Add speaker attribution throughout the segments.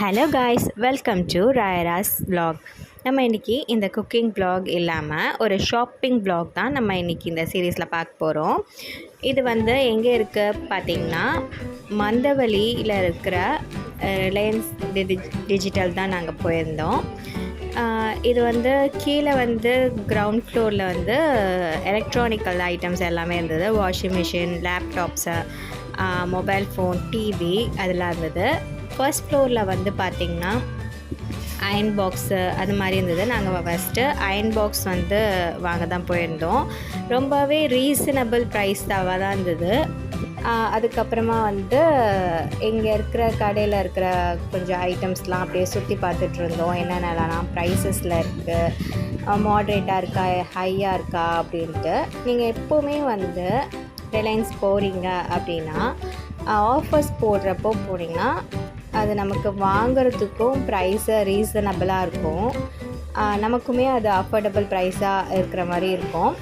Speaker 1: Hello guys welcome to Rayaras blog நம்ம இன்றைக்கி இந்த குக்கிங் ப்ளாக் இல்லாமல் ஒரு ஷாப்பிங் ப்ளாக் தான் நம்ம இன்றைக்கி இந்த சீரீஸில் பார்க்க போகிறோம் இது வந்து எங்கே இருக்குது பார்த்திங்கன்னா மந்தவழியில் இருக்கிற ரிலையன்ஸ் டிஜிட்டல் தான் நாங்கள் போயிருந்தோம். இது வந்து கீழே வந்து கிரவுண்ட் ஃப்ளோரில் வந்து எலக்ட்ரானிக்கல் ஐட்டம்ஸ் எல்லாமே இருந்தது. Washing machine laptops mobile phone TV அதெல்லாம் இருந்தது. ஃபர்ஸ்ட் ஃப்ளோரில் வந்து பார்த்திங்கன்னா அயன் பாக்ஸு அது மாதிரி இருந்தது. நாங்கள் ஃபஸ்ட்டு அயன் பாக்ஸ் வந்து வாங்க தான் போயிருந்தோம். ரொம்பவே ரீசனபிள் ப்ரைஸ் தான் தான் இருந்தது. அதுக்கப்புறமா வந்து இங்கே இருக்கிற கடையில் இருக்கிற கொஞ்சம் ஐட்டம்ஸ்லாம் அப்படியே சுற்றி பார்த்துட்டு இருந்தோம். என்னென்னலாம் ப்ரைஸஸில் இருக்குது மாட்ரேட்டாக இருக்கா? ஹையாக இருக்கா? அப்படின்ட்டு. நீங்கள் எப்போவுமே வந்து ரிலையன்ஸ் போகிறீங்க அப்படின்னா ஆஃபர்ஸ் போடுறப்போ போனீங்கன்னா அது நமக்கு வாங்கிறதுக்கும் ப்ரைஸு ரீசனபிளாக இருக்கும். நமக்குமே அது அஃபோர்டபுள் ப்ரைஸாக இருக்கிற மாதிரி இருக்கும்.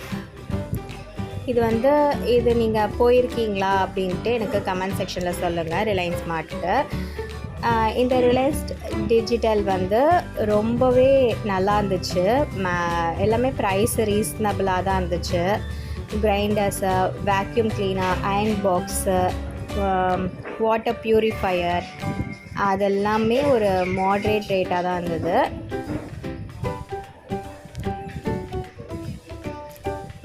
Speaker 1: இது வந்து இது நீங்கள் போயிருக்கீங்களா அப்படின்ட்டு எனக்கு கமெண்ட் செக்ஷனில் சொல்லுங்கள் ரிலையன்ஸ் மார்ட்டு இந்த ரிலையன்ஸ் டிஜிட்டல் வந்து ரொம்பவே நல்லா இருந்துச்சு. எல்லாமே ப்ரைஸ் ரீசனபிளாக தான் இருந்துச்சு. Grinders vacuum cleaner iron box water purifier அதெல்லாமே ஒரு மாட்ரேட் ரேட்டாக தான் இருந்தது.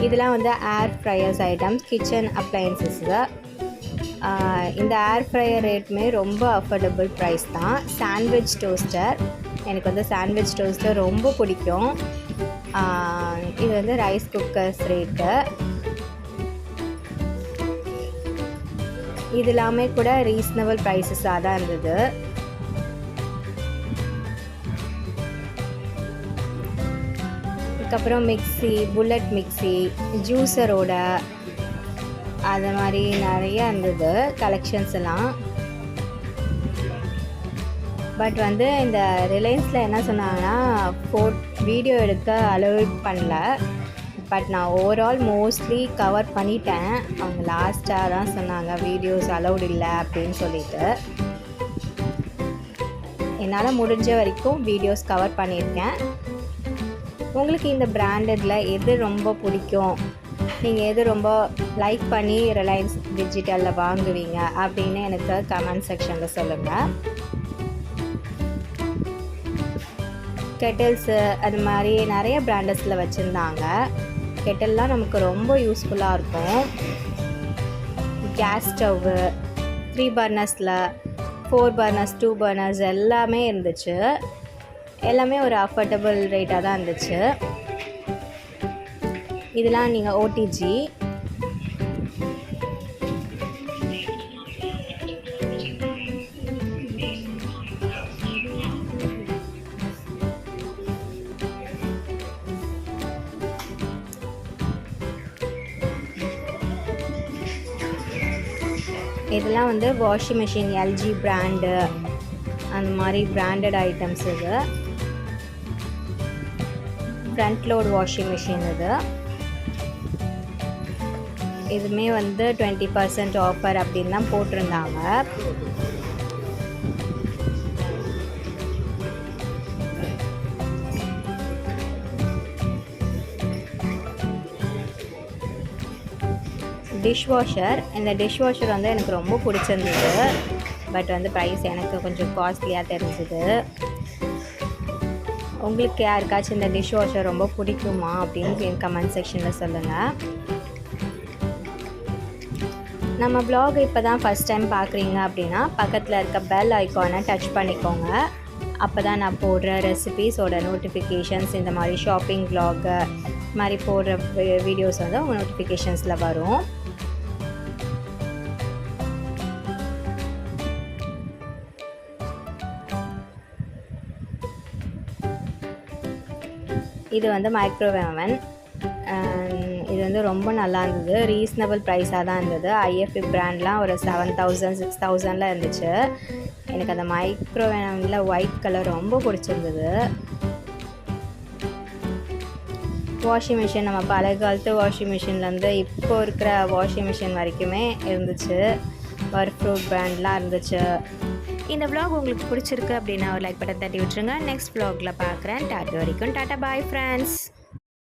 Speaker 1: இதெல்லாம் வந்து air fryers items kitchen appliances இந்த ஏர் ஃப்ரையர் ரேட்டுமே ரொம்ப அஃபோர்டபுள் ப்ரைஸ் தான். சாண்ட்விச் டோஸ்டர் எனக்கு வந்து சாண்ட்விச் டோஸ்டர் ரொம்ப பிடிக்கும். இது வந்து ரைஸ் குக்கர்ஸ் ரேட்டு இது எல்லாமே கூட ரீசனபிள் ப்ரைஸஸாக தான் இருந்தது. அதுக்கப்புறம் மிக்ஸி புல்லட் மிக்ஸி ஜூஸரோட அது மாதிரி நிறைய இருந்தது கலெக்ஷன்ஸ் எல்லாம். பட் வந்து இந்த ரிலையன்ஸில் என்ன சொன்னாங்கன்னா ஃபோட் வீடியோ எடுக்க அலோவ் பண்ணல. பட் நான் ஓவரால் மோஸ்ட்லி கவர் பண்ணிட்டேன். அவங்க லாஸ்ட்டாக தான் சொன்னாங்க வீடியோஸ் அலௌட் இல்லை அப்படின்னு சொல்லிட்டு. என்னால் முடிஞ்ச வரைக்கும் வீடியோஸ் கவர் பண்ணியிருக்கேன். உங்களுக்கு இந்த பிராண்டடில் எது ரொம்ப பிடிக்கும்? நீங்கள் எது ரொம்ப லைக் பண்ணி ரிலையன்ஸ் டிஜிட்டலில் வாங்குவீங்க? அப்படின்னு எனக்கு கமெண்ட் செக்ஷனில் சொல்லுங்கள் கெட்டில்ஸு அது மாதிரி நிறைய பிராண்டஸில் வச்சுருந்தாங்க. கெட்டில்லாம் நமக்கு ரொம்ப யூஸ்ஃபுல்லாக இருக்கும். கேஸ் ஸ்டவ்வு த்ரீ பர்னர்ஸில் ஃபோர் பர்னர்ஸ் டூ பர்னர்ஸ் எல்லாமே இருந்துச்சு. எல்லாமே ஒரு அஃபோர்டபுள் ரேட்டாக தான் இருந்துச்சு. இதெல்லாம் நீங்கள் ஓடிஜி இதெல்லாம் வந்து வாஷிங் மிஷின் எல்ஜி பிராண்டு அந்த மாதிரி பிராண்டட் ஐட்டம்ஸ் இது. ஃப்ரண்ட் லோட் வாஷிங் மிஷின் இது. இதுவுமே வந்து டுவெண்ட்டி பர்சன்ட் ஆஃபர் அப்படின்னு தான் போட்டிருந்தாங்க. டிஷ் வாஷர் இந்த டிஷ் வாஷர் வந்து எனக்கு ரொம்ப பிடிச்சிருந்தது. பட் வந்து ப்ரைஸ் எனக்கு கொஞ்சம் காஸ்ட்லியாக தெரிஞ்சுது. உங்களுக்கு யாருக்காச்சும் இந்த டிஷ் வாஷர் ரொம்ப பிடிக்குமா அப்படின்னு கமெண்ட் செக்ஷனில் சொல்லுங்கள் நம்ம ப்ளாக் இப்போ தான் ஃபஸ்ட் டைம் பார்க்குறீங்க அப்படின்னா பக்கத்தில் இருக்க பெல் ஐக்கானை டச் பண்ணிக்கோங்க. அப்போ தான் நான் போடுற ரெசிபீஸோட நோட்டிஃபிகேஷன்ஸ் இந்த மாதிரி ஷாப்பிங் vlog மாதிரி போடுற வீடியோஸ் வந்து உங்கள் நோட்டிஃபிகேஷன்ஸில் வரும். இது வந்து மைக்ரோவேவ் அவன் இது வந்து ரொம்ப நல்லா இருந்தது. ரீசனபிள் ப்ரைஸாக தான் இருந்தது. ஐஎஃப்இ பிராண்ட்லாம் ஒரு செவன் தௌசண்ட் சிக்ஸ் தௌசண்டில் இருந்துச்சு. எனக்கு அந்த மைக்ரோவேவில் ஒயிட் கலர் ரொம்ப பிடிச்சிருந்தது. வாஷிங் மிஷின் நம்ம பழைய காலத்து வாஷிங் மிஷின்லேருந்து இப்போ இருக்கிற வாஷிங் மிஷின் வரைக்குமே இருந்துச்சு. ஒர்க் ஃப்ரூட் பிராண்ட்லாம் இருந்துச்சு. இந்த விலாக் உங்களுக்கு பிடிச்சிருக்கு அப்படின்னா ஒரு லைக் பட்டன் தட்டி விட்டுருங்க. நெக்ஸ்ட் விலாகில் பார்க்குறேன். டாட்டு வரைக்கும் டாட்டா பாய் ஃப்ரெண்ட்ஸ்